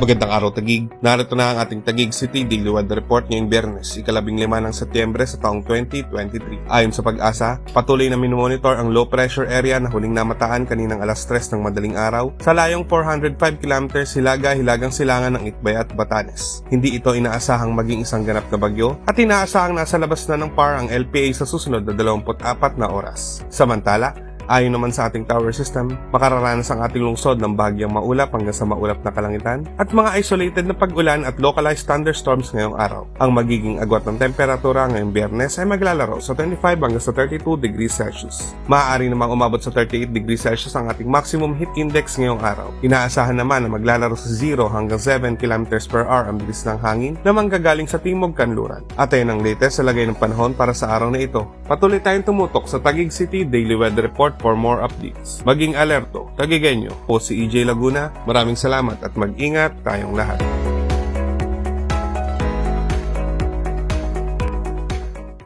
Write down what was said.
Magandang araw Tagig. Narito na ang ating Tagig City Weather Report ngayong biyernes, ikalabing lima ng Setyembre sa taong 2023. Ayon sa pag-asa, patuloy na minomonitor ang low pressure area na huling namataan kaninang alas 3 ng madaling araw sa layong 405 km hilaga hilagang silangan ng Itbay at Batanes. Hindi ito inaasahang maging isang ganap na bagyo at inaasahang nasa labas na ng PAR ang LPA sa susunod na 24 na oras. Samantala, Ayon naman sa ating tower system, makararanas ang ating lungsod ng bahagyang maulap hanggang sa maulap na kalangitan at mga isolated na pag-ulan at localized thunderstorms ngayong araw. Ang magiging agwat ng temperatura ngayong biyernes ay maglalaro sa 25 hanggang sa 32 degrees Celsius. Maaari namang umabot sa 38 degrees Celsius ang ating maximum heat index ngayong araw. Inaasahan naman na maglalaro sa 0 hanggang 7 km per hour ang bilis ng hangin na manggagaling sa timog kanluran. At ayun ang latest sa lagay ng panahon para sa araw na ito. Patuloy tayong tumutok sa Taguig City Daily Weather Report for more updates. Maging alerto, tagigenyo po si EJ Laguna. Maraming salamat at mag-ingat tayong lahat.